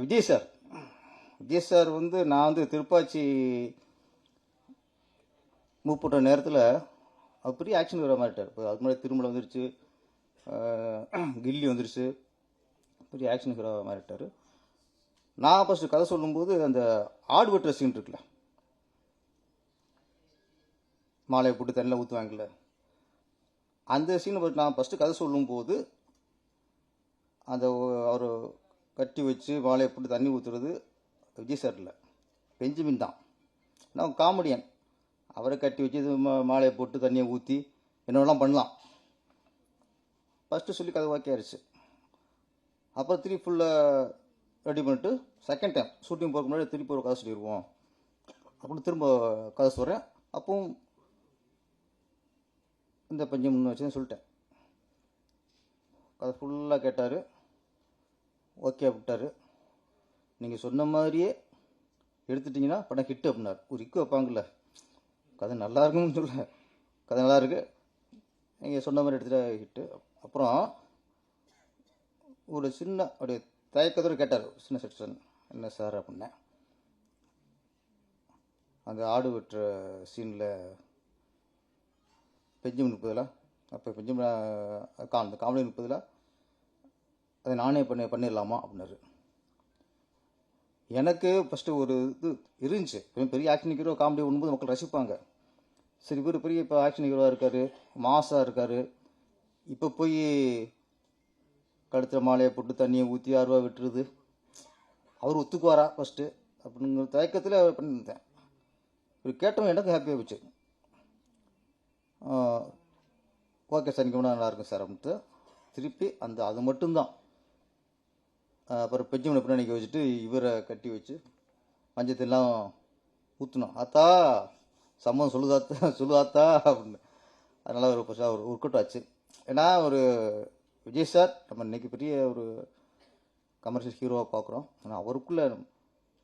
Vijay sir. Vijay sir வந்து நான் வந்து திருப்பாச்சி மூப்பட்ட நேரத்தில் அவர் பெரிய ஆக்ஷன் வர மாட்டார் இப்போ அதுக்கு முன்னாடி திருமலை வந்துருச்சு. கில்லி வந்துருச்சு. பெரிய ஆக்ஷன் ஹீரோ மாறிட்டார். நான் ஃபஸ்ட்டு கதை சொல்லும்போது அந்த ஆடு வெட்டுற சீன் இருக்குல்ல. மாலையை போட்டு தண்ணியில் ஊற்றுவாங்கல்ல அந்த சீனை பற்றி நான் ஃபஸ்ட்டு கதை சொல்லும்போது அந்த அவர் கட்டி வச்சு மாலையை போட்டு தண்ணி ஊற்றுறது விஜய் சார் இல்லை. பெஞ்சமின் தான். நான் காமெடியன் அவரை கட்டி வச்சு இது மா- மாலையை போட்டு தண்ணியை ஊற்றி என்னெல்லாம் பண்ணலாம். ஃபஸ்ட்டு சொல்லி கதை ஓகே ஆயிடுச்சு அப்புறம் திருப்பி ஃபுல்லாக ரெடி பண்ணிட்டு செகண்ட் டைம் ஷூட்டிங் போகிறக்கு முன்னாடி திருப்பி ஒரு கதை சொல்லிடுவோம் அப்படின்னு திரும்ப கதை சொல்கிறேன் அப்பவும் இந்த பஞ்சம் முன்ன வச்சு சொல்லிட்டேன். கதை ஃபுல்லாக கேட்டார். ஓகே விட்டார். நீங்கள் சொன்ன மாதிரியே எடுத்துட்டிங்கன்னா படம் ஹிட் அப்படின்னார். ஒரு இக்கு வைப்பாங்கல்ல. கதை நல்லா இருக்குன்னு சொல்ல. கதை நல்லா இருக்கு. நீங்கள் சொன்ன மாதிரி எடுத்துகிட்ட ஹிட்டு அப்புறம் ஒரு சின்ன அப்படியே தயக்கத்தோடு கேட்டார். சின்ன செக்ஷன் என்ன சார் அப்படின்னேன் அந்த ஆடு வெட்டுற சீனில் பெஞ்சமின் முப்பதில். அப்போ பெஞ்சமின் கா காமெடி முப்பதில். அதை நானே பண்ணி பண்ணிடலாமா? அப்படின்னாரு. எனக்கு ஃபஸ்ட்டு ஒரு இது இருந்துச்சு. பெரிய- ஆக்ஷன் ஹீரோ காமெடி பண்ணும்போது மக்கள் ரசிப்பாங்க. சரி இவர் பெரிய இப்போ ஆக்ஷன் ஹீரோவாக இருக்கார் மாசாக இருக்கார். இப்போ போய் கழுத்தில் மாலையை போட்டு தண்ணியை ஊற்றி ஆறுவா விட்டுருது அவர் ஒத்துக்குவாரா ஃபஸ்ட்டு அப்படிங்கிற தயக்கத்தில் பண்ணியிருந்தேன். இவர் கேட்டவங்க எனக்கு ஹாப்பியாக போச்சு. ஓகே சார் இங்கே நல்லா இருக்கும் சார் அப்படின்ட்டு திருப்பி அந்த அது மட்டும்தான். அப்புறம் பெஞ்சமனை பின்னாடி வச்சுட்டு இவரை கட்டி வச்சு மஞ்சத்தெல்லாம் ஊற்றணும் ஆத்தா சம்மந்தம் சொல்லுதாத்தா சொல்லுதாத்தா அப்படின்னு. அதனால் ஒரு புதுசாக ஒரு உருக்கட்டும் ஆச்சு. ஏன்னா ஒரு விஜய் சார் நம்ம இன்னைக்கு பெரிய ஒரு கமர்ஷியல் ஹீரோவாக பார்க்குறோம் ஆனால் அவருக்குள்ளே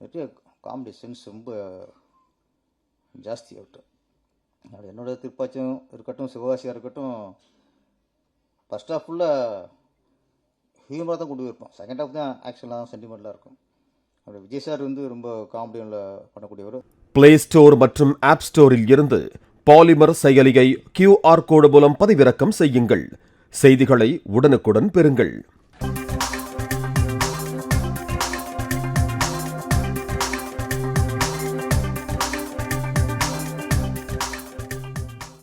நிறைய காமெடி சென்ஸ் ரொம்ப ஜாஸ்தி அவர்கிட்ட. என்னோடய திருப்பாச்சும் இருக்கட்டும் சிவகாசியாக இருக்கட்டும் ஃபஸ்ட் ஆஃப் ஃபுல்லாக ஹியூமராக தான் கொண்டு இருப்போம் செகண்ட் ஹாஃப் தான் ஆக்சுவலாக சென்டிமெண்ட்லாம் இருக்கும். அப்புறம் விஜய் சார் வந்து ரொம்ப காமெடியில் பண்ணக்கூடியவர். பிளே ஸ்டோர் மற்றும் ஆப் ஸ்டோரில் இருந்து பாலிமர் செயலியை கியூஆர் கோடு மூலம் பதிவிறக்கம் செய்யுங்கள். செய்திகளை உடனுக்குடன் பெறுங்கள்.